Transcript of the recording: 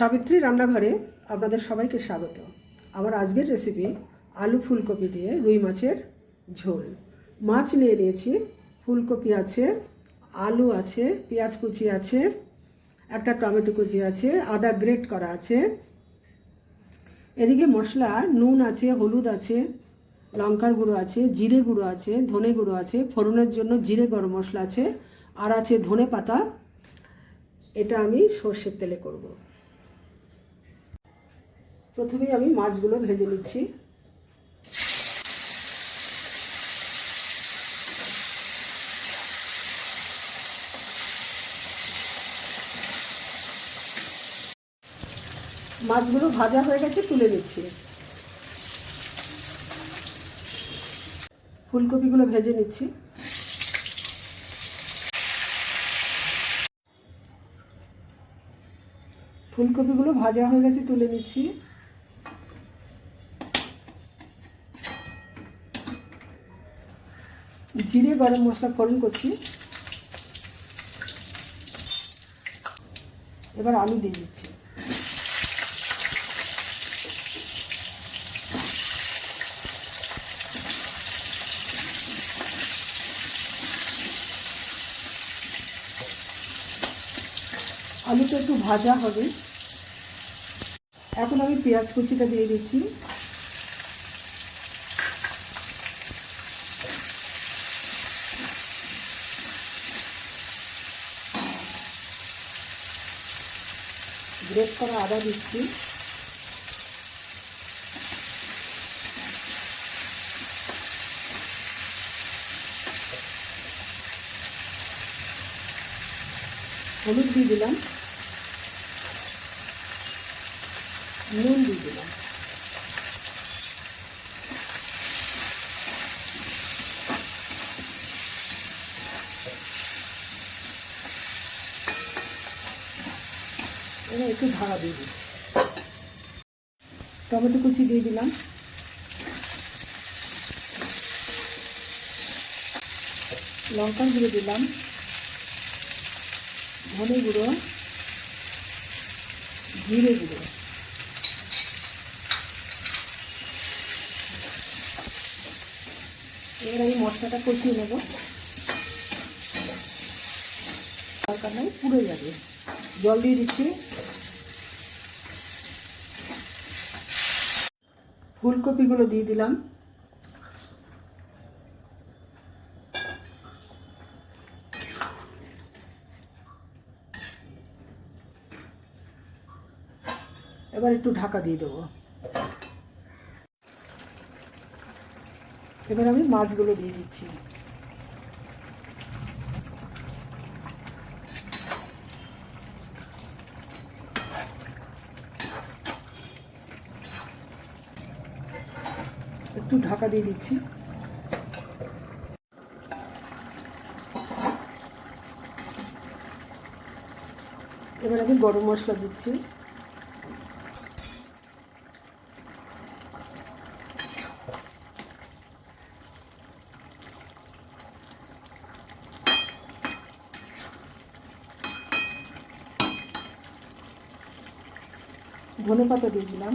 সাবিত্রী রান্নাঘরে আপনাদের সবাইকে স্বাগত। আমার আজকের রেসিপি আলু ফুলকপি দিয়ে রুই মাছের ঝোল। মাছ নিয়ে নিয়েছি, ফুলকপি আছে, আলু আছে, পেঁয়াজ কুচি আছে, একটা টমেটো কুচি আছে, আদা গ্রেট করা আছে। এদিকে মশলা, নুন আছে, হলুদ আছে, লঙ্কার গুঁড়ো আছে, জিরে গুঁড়ো আছে, ধনে গুঁড়ো আছে, ফোড়নের জন্য জিরে গরম মশলা আছে, আর আছে ধনে পাতা। এটা আমি সর্ষের তেলে করব। প্রথমেই আমি মাছগুলো ভেজে নিচ্ছি। মাছগুলো ভাজা হয়ে গেছে, তুলে নিচ্ছি। ফুলকপিগুলো ভেজে নিচ্ছি। ফুলকপিগুলো ভাজা হয়ে গেছে, তুলে নিচ্ছি। জিরে গরম মশলা ফোড়ন করছি। এবার আলু দিয়ে দিচ্ছি। আলুটা একটু ভাজা হবে। এখন আমি পেঁয়াজ কুচিটা দিয়ে দিচ্ছি। গ্রেট করা আদা দিচ্ছি। হলুদ দিয়ে দিলাম। নুন দিয়ে দিলাম। এবার একটু ঢাকা দিয়ে দিচ্ছি। টমেটো কুচি দিয়ে দিলাম। লঙ্কা গুঁড়ো দিলাম। ধনে গুঁড়ো। জিরে গুঁড়ো। এবার আমি মশলাটা কষিয়ে নেব। দরকার পুড়ে যাবে। জল দিয়ে দিচ্ছি। ফুলকপিগুলো দিয়ে দিলাম। এবার একটু ঢাকা দিয়ে দেবো। এবার আমি মাছগুলো দিয়ে দিচ্ছি। একটু ঢাকা দিয়ে দিচ্ছি। এবার আমি গরম মশলা দিচ্ছি। ধনে পাতা দিয়ে দিলাম।